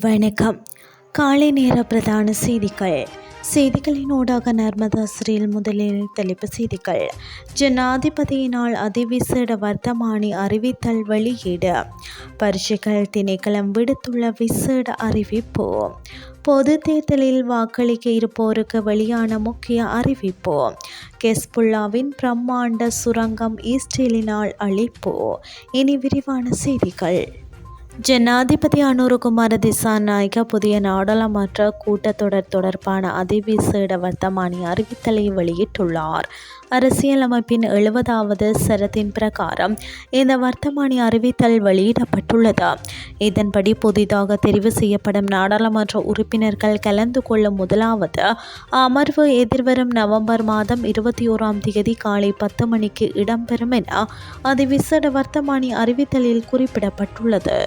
வணக்கம். காலை நேர பிரதான செய்திகள். செய்திகளின் ஊடாக நர்மதா ஸ்ரீல் முதலில் தலைப்பு செய்திகள். ஜனாதிபதியினால் அதிவிசேட வர்த்தமானி அறிவித்தல் வெளியீடு. பரீட்சைகள் திணைக்களம் விடுத்துள்ள விசேட அறிவிப்பு. பொது தேர்தலில் வாக்களிக்க இருப்போருக்கு வெளியான முக்கிய அறிவிப்பு. கெஸ்புல்லாவின் பிரம்மாண்ட சுரங்கம் ஈஸ்டேலினால் அளிப்பு இனி விரிவான செய்திகள். ஜனாதிபதி அனுருகுமார திசாநாயக புதிய நாடாளுமன்ற கூட்டத்தொடர் தொடர்பான அதிவிசேட வர்த்தமானி அறிவித்தலை வெளியிட்டுள்ளார். அரசியலமைப்பின் எழுபதாவது சரத்தின் பிரகாரம் இந்த வர்த்தமானி அறிவித்தல் வெளியிடப்பட்டுள்ளது. இதன்படி புதிதாக தெரிவு செய்யப்படும் நாடாளுமன்ற உறுப்பினர்கள் கலந்து கொள்ளும் முதலாவது அமர்வு எதிர்வரும் நவம்பர் மாதம் இருபத்தி ஓராம் தேதி காலை பத்து மணிக்கு இடம்பெறும் என அது விசேட வர்த்தமானி அறிவித்தலில் குறிப்பிடப்பட்டுள்ளது.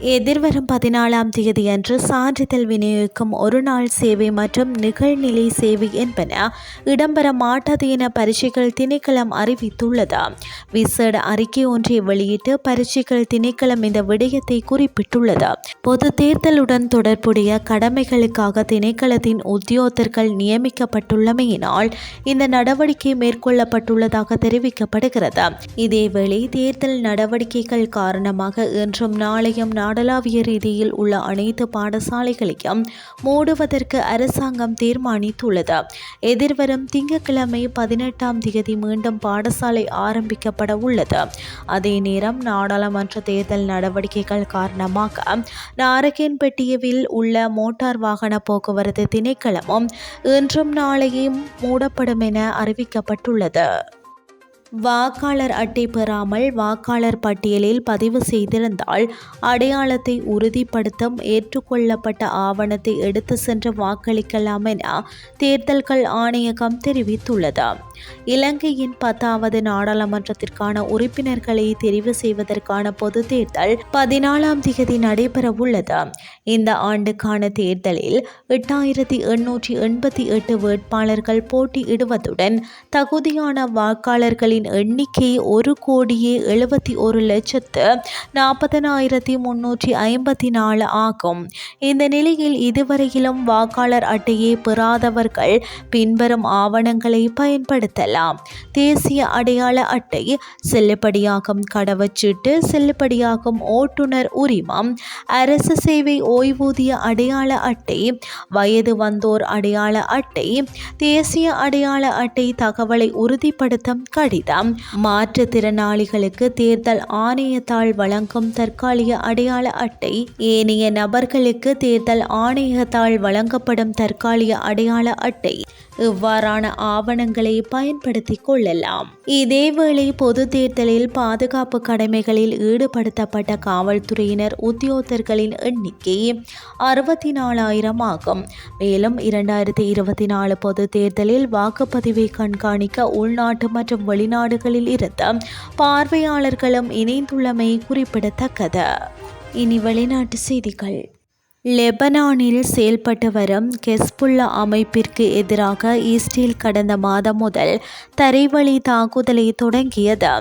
எதிர்வரும் பதினாலாம் தேதியன்று சான்றிதழ் விநியோகிக்கும் ஒரு நாள் சேவை மற்றும் நிகழ்நிலை சேவை என்பன இடம்பெற மாட்டாது என பரீட்சைகள் திணைக்களம் அறிவித்துள்ளது. விசேட அறிக்கை ஒன்றை வெளியிட்டு பரீட்சைகள் திணைக்களம் இந்த விடயத்தை குறிப்பிட்டுள்ளது. பொது தேர்தலுடன் தொடர்புடைய கடமைகளுக்காக திணைக்களத்தின் உத்தியோகத்தர்கள் நியமிக்கப்பட்டுள்ளமையினால் இந்த நடவடிக்கை மேற்கொள்ளப்பட்டுள்ளதாக தெரிவிக்கப்படுகிறது. இதேவேளை தேர்தல் நடவடிக்கைகள் காரணமாக இன்றும் நாளையும் நாடளாவிய ரீதியில் உள்ள அனைத்து பாடசாலைகளையும் மூடுவதற்கு அரசாங்கம் தீர்மானித்துள்ளது. எதிர்வரும் திங்கட்கிழமை பதினெட்டாம் தேதி மீண்டும் பாடசாலை ஆரம்பிக்கப்பட உள்ளது. அதே நேரம் நாடாளுமன்ற தேர்தல் நடவடிக்கைகள் காரணமாக நாரகேன்பட்டியவில் உள்ள மோட்டார் வாகன போக்குவரத்து திணைக்களமும் இன்றும் நாளையும் மூடப்படும் என அறிவிக்கப்பட்டுள்ளது. வாக்காளர் அட்டை பெறாமல் வாக்காளர் பட்டியலில் பதிவு செய்திருந்தால் அடையாளத்தை உறுதிப்படுத்தும் ஏற்றுக்கொள்ளப்பட்ட ஆவணத்தை எடுத்து சென்று வாக்களிக்கலாம் என தேர்தல்கள் ஆணையகம் தெரிவித்துள்ளது. இலங்கையின் பத்தாவது நாடாளுமன்றத்திற்கான உறுப்பினர்களை தெரிவு செய்வதற்கான பொது தேர்தல் பதினாலாம் தேதி நடைபெற உள்ளது இந்த ஆண்டுக்கான தேர்தலில் எட்டாயிரத்தி எண்ணூற்றி எண்பத்தி எட்டு வேட்பாளர்கள் போட்டியிடுவதுடன் தகுதியான வாக்காளர்களின் எண்ணிக்கை ஒரு கோடியே எழுபத்தி ஒரு லட்சத்து நாற்பதனாயிரத்தி முன்னூற்றி ஐம்பத்தி நாலு ஆகும். இந்த நிலையில் இதுவரையிலும் வாக்காளர் அட்டையை பெறாதவர்கள் பின்வரும் ஆவணங்களை பயன்படுத்தலாம். தேசிய அடையாள அட்டை செல்லுபடியாகும் கடவுச்சீட்டு செல்லுபடியாகும் ஓட்டுநர் உரிமம் அரசு சேவை ஓய்வூதிய அடையாள அட்டை வயது வந்தோர் அடையாள அட்டை தேசிய அடையாள அட்டை தகவலை உறுதிப்படுத்தும் கடிதம். மாற்றுத்திறனாளிகளுக்கு தேர்தல் ஆணையத்தால் வழங்கும் தற்காலிக அடையாள அட்டை. ஏனைய நபர்களுக்கு தேர்தல் ஆணையத்தால் வழங்கப்படும் தற்காலிக அடையாள அட்டை இவ்வாறான ஆவணங்களை பயன்படுத்திக் கொள்ளலாம். இதேவேளை பொது தேர்தலில் பாதுகாப்பு கடமைகளில் ஈடுபடுத்தப்பட்ட காவல்துறையினர் உத்தியோகத்தர்களின் எண்ணிக்கை அறுபத்தி நாலாயிரம் ஆகும். மேலும் இரண்டாயிரத்தி இருபத்தி நாலு பொது தேர்தலில் வாக்குப்பதிவை கண்காணிக்க உள்நாட்டு மற்றும் வெளிநாடுகளில் இருந்து பார்வையாளர்களும் இணைந்துள்ளமை குறிப்பிடத்தக்கது. இனி வெளிநாட்டு செய்திகள். லெபனானில் செயல்பட்டு வரும் கெஸ்புல்லா அமைப்பிற்கு எதிராக இஸ்ரேல் கடந்த மாதம் முதல் தரைவழி தாக்குதலை தொடங்கியது.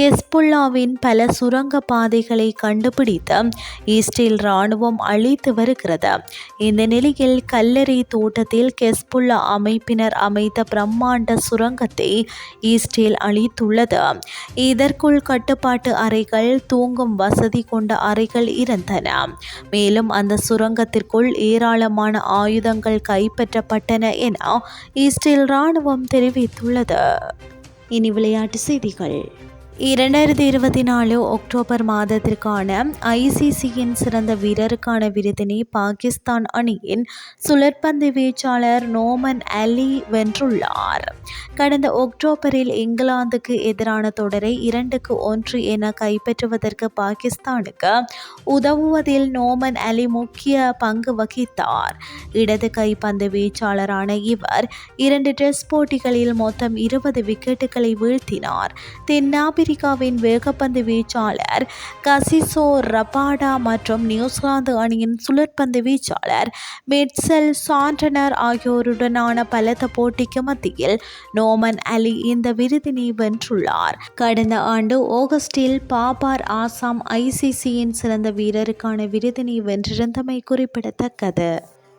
கெஸ்புல்லாவின் பல சுரங்க பாதைகளை கண்டுபிடித்து ஈஸ்டில் இராணுவம் அழித்து வருகிறது. இந்த நிலையில் கல்லறை தோட்டத்தில் கெஸ்புல்லா அமைப்பினர் அமைத்த பிரம்மாண்ட சுரங்கத்தை ஈஸ்டில் அழித்துள்ளது. இதற்குள் கட்டுப்பாட்டு அறைகள் தூங்கும் வசதி கொண்ட அறைகள் இருந்தன. மேலும் அந்த சுரங்கத்திற்குள் ஏராளமான ஆயுதங்கள் கைப்பற்றப்பட்டன என ஈஸ்டில் இராணுவம் தெரிவித்துள்ளது. இனி விளையாட்டு செய்திகள். இரண்டாயிரத்தி இருபத்தி நாலு அக்டோபர் மாதத்திற்கான ஐசிசியின் சிறந்த வீரருக்கான விருதினை பாகிஸ்தான் அணியின் சுழற்பந்து வீச்சாளர் நோமன் அலி வென்றுள்ளார். கடந்த அக்டோபரில் இங்கிலாந்துக்கு எதிரான தொடரை இரண்டுக்கு ஒன்று என கைப்பற்றுவதற்கு பாகிஸ்தானுக்கு உதவுவதில் நோமன் அலி முக்கிய பங்கு வகித்தார். இடது கை பந்து வீச்சாளரான இவர் இரண்டு டெஸ்ட் போட்டிகளில் மொத்தம் இருபது விக்கெட்டுகளை வீழ்த்தினார். தென்னாப்பிரிக்காவின் வேகப்பந்து வீச்சாளர் கசிசோ ரபாடா மற்றும் நியூசிலாந்து அணியின் சுழற்பந்து வீச்சாளர் மிட்செல் சாண்டனர் ஆகியோருடனான பலத்த போட்டிக்கு மத்தியில் நோமன் அலி இந்த விருதினை வென்றுள்ளார். கடந்த ஆண்டு ஆகஸ்டில் பாபார் ஆசாம் ஐசிசியின் சிறந்த வீரருக்கான விருதினை வென்றிருந்தமை குறிப்பிடத்தக்கது.